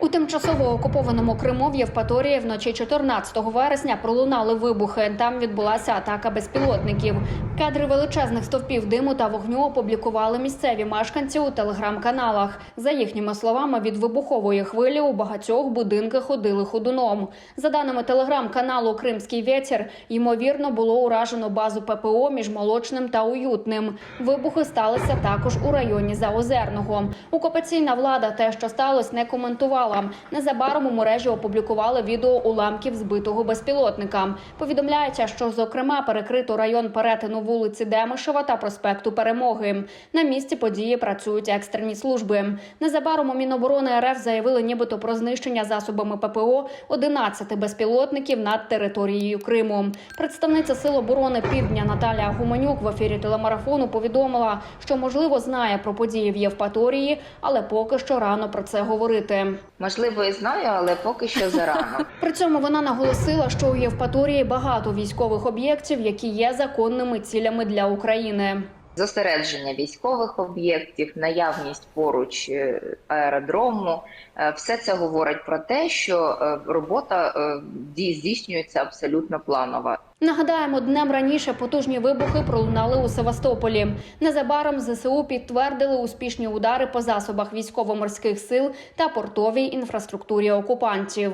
У тимчасово окупованому Криму в Євпаторії вночі 14 вересня пролунали вибухи. Там відбулася атака безпілотників. Кадри величезних стовпів диму та вогню опублікували місцеві мешканці у телеграм-каналах. За їхніми словами, від вибухової хвилі у багатьох будинках ходили ходуном. За даними телеграм-каналу Кримський вєтір, ймовірно було уражено базу ППО між молочним та уютним. Вибухи сталися також у районі Заозерного. Окупаційна влада те, що сталося, не коментувала. Незабаром у мережі опублікували відео уламків збитого безпілотника. Повідомляється, що зокрема перекрито район перетину вулиці Демишева та проспекту Перемоги. На місці події працюють екстрені служби. Незабаром у Міноборони РФ заявили, нібито про знищення засобами ППО 11 безпілотників над територією Криму. Представниця Сил оборони Півдня Наталія Гуменюк в ефірі телемарафону повідомила, що можливо знає про події в Євпаторії, але поки що рано про це говорити. Можливо, і знаю, але поки що зарано. При цьому вона наголосила, що у Євпаторії багато військових об'єктів, які є законними цілями для України. Зосередження військових об'єктів, наявність поруч е, аеродрому, е, все це говорить про те, що е, робота здійснюється абсолютно планово. Нагадаємо, днем раніше потужні вибухи пролунали у Севастополі. Незабаром ЗСУ підтвердили успішні удари по засобах військово-морських сил та портовій інфраструктурі окупантів.